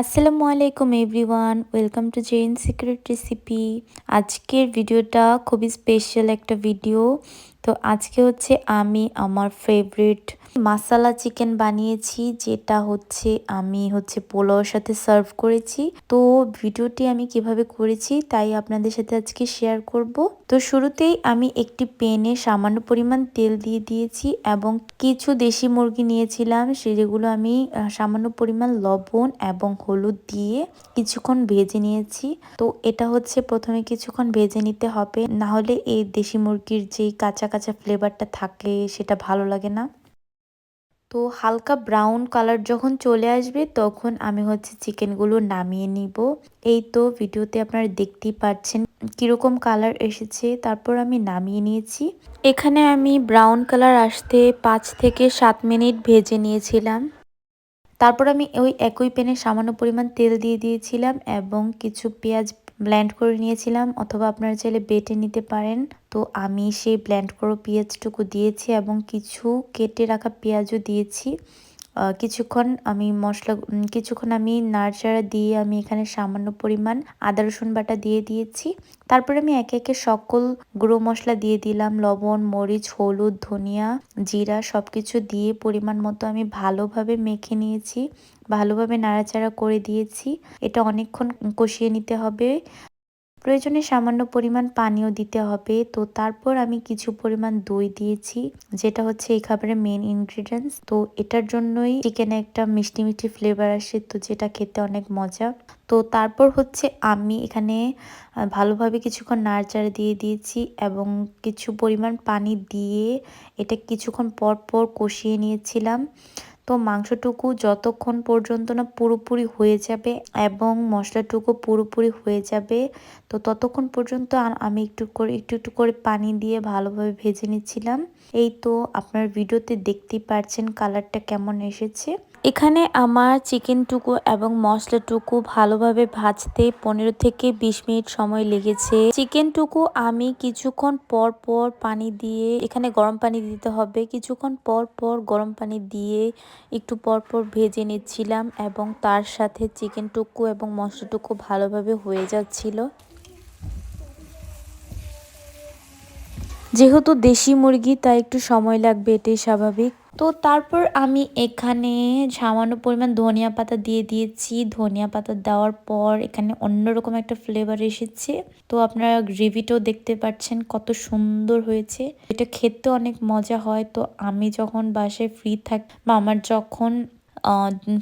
আসসালামু আলাইকুম everyone welcome to Zen secret recipe. আজকের ভিডিওটা খুবই স্পেশাল একটা ভিডিও তো আজকে হচ্ছে আমি আমার ফেভারিট মাসালা চিকেন বানিয়েছি, যেটা হচ্ছে আমি হচ্ছে পোলাওর সাথে সার্ভ করেছি। তো ভিডিওটি আমি কীভাবে করেছি তাই আপনাদের সাথে আজকে শেয়ার করব। তো শুরুতেই আমি একটি পেনে সামান্য পরিমাণ তেল দিয়ে দিয়েছি এবং কিছু দেশি মুরগি নিয়েছিলাম, সেগুলো আমি সামান্য পরিমাণ লবণ এবং হলুদ দিয়ে কিছুক্ষণ ভেজে নিয়েছি। তো এটা হচ্ছে প্রথমে কিছুক্ষণ ভেজে নিতে হবে না হলে এই দেশি মুরগির যেই কাঁচা কাঁচা ফ্লেভারটা থাকে সেটা ভালো লাগে না। তো হালকা ব্রাউন কালার যখন চলে আসবে, তখন আমি হচ্ছে চিকেনগুলো নামিয়ে নিব। এই তো ভিডিওতে আপনারা দেখতেই পাচ্ছেন কীরকম কালার এসেছে, তারপর আমি নামিয়ে নিয়েছি। এখানে আমি ব্রাউন কালার আসতে পাঁচ থেকে সাত মিনিট ভেজে নিয়েছিলাম। তারপর আমি ওই একই প্যানে সামান্য পরিমাণ তেল দিয়ে দিয়েছিলাম এবং কিছু পেঁয়াজ ব্ল্যান্ড করে নিয়েছিলাম, অথবা আপনারা চাইলে বেটে নিতে পারেন। তো আমি সেই ব্ল্যান্ড করো পেঁয়াজটুকু দিয়েছি এবং কিছু কেটে রাখা পেঁয়াজও দিয়েছি। কিছুক্ষণ আমি মশলা কিছুক্ষণ আমি নাড়চাড়া দিয়ে আমি এখানে সামান্য পরিমাণ আদা, রসুন বাটা দিয়ে দিয়েছি। তারপরে আমি একে একে সকল গুঁড়ো মশলা দিয়ে দিলাম। লবণ, মরিচ, হলুদ, ধনিয়া, জিরা সব কিছু দিয়ে পরিমাণ মতো আমি ভালোভাবে মেখে নিয়েছি। ভালোভাবে নাড়াচাড়া করে দিয়েছি। এটা অনেকক্ষণ কষিয়ে নিতে হবে। প্রয়োজনে সামান্য পরিমাণ পানিও দিতে হবে। তো তারপর আমি কিছু পরিমাণ দই দিয়েছি, যেটা হচ্ছে এই খাবারের মেন ইনগ্রিডিয়েন্টস তো এটার জন্যই চিকেনে একটা মিষ্টি মিষ্টি ফ্লেভার আসে, তো যেটা খেতে অনেক মজা। তো তারপর হচ্ছে আমি এখানে ভালোভাবে কিছুক্ষণ নাড়চাড়া দিয়ে দিয়েছি এবং কিছু পরিমাণ পানি দিয়ে এটা কিছুক্ষণ পর পর কষিয়ে নিয়েছিলাম। তো মাংসটুকু যতক্ষণ পর্যন্ত না পুরোপুরি হয়ে যাবে এবং মশলাটুকু পুরোপুরি হয়ে যাবে, তো ততক্ষণ পর্যন্ত আমি একটু করে, একটু একটু করে পানি দিয়ে ভালোভাবে ভেজে নিচ্ছিলাম। এই তো আপনার ভিডিওতে দেখতেই পারছেন কালারটা কেমন এসেছে। এখানে আমার চিকেনটুকু এবং মশলাটুকু ভালোভাবে ভাজতে পনেরো থেকে বিশ মিনিট সময় লেগেছে। চিকেনটুকু আমি কিছুক্ষণ পর পর পানি দিয়ে, এখানে গরম পানি দিতে হবে, কিছুক্ষণ পর পর গরম পানি দিয়ে একটু পর পর ভেজে নিচ্ছিলাম এবং তার সাথে চিকেন টুকু এবং মশলাটুকু ভালোভাবে হয়ে যাচ্ছিল। যেহেতু দেশি মুরগি, তাই একটু সময় লাগবে, এটাই স্বাভাবিক। তো তারপর আমি এখানে সামান্য পরিমাণ ধনিয়া পাতা দিয়ে দিয়েছি। ধনিয়া পাতা দেওয়ার পর এখানে অন্যরকম একটা ফ্লেভার এসেছে। তো আপনারা গ্রেভিটাও দেখতে পাচ্ছেন কত সুন্দর হয়েছে। এটা খেতে অনেক মজা হয়। তো আমি যখন বাসায় ফ্রি থাকি বা আমার যখন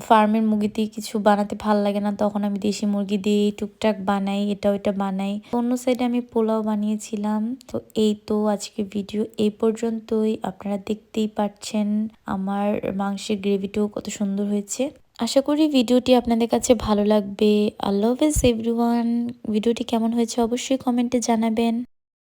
ফার্মের মুরগি দিয়ে কিছু বানাতে ভালো লাগে না, তখন আমি দেশি মুরগি দিয়ে টুকটাক বানাই, এটা ওইটা বানাই। অন্য সাইডে আমি পোলাও বানিয়েছিলাম, তো এই তো আজকে ভিডিও এই পর্যন্তই। আপনারা দেখতেই পাচ্ছেন আমার মাংসের গ্রেভিটাও কত সুন্দর হয়েছে। আশা করি ভিডিওটি আপনাদের কাছে ভালো লাগবে। আল্লাহ হাফেজ এভরিওয়ান ভিডিওটি কেমন হয়েছে অবশ্যই কমেন্টে জানাবেন।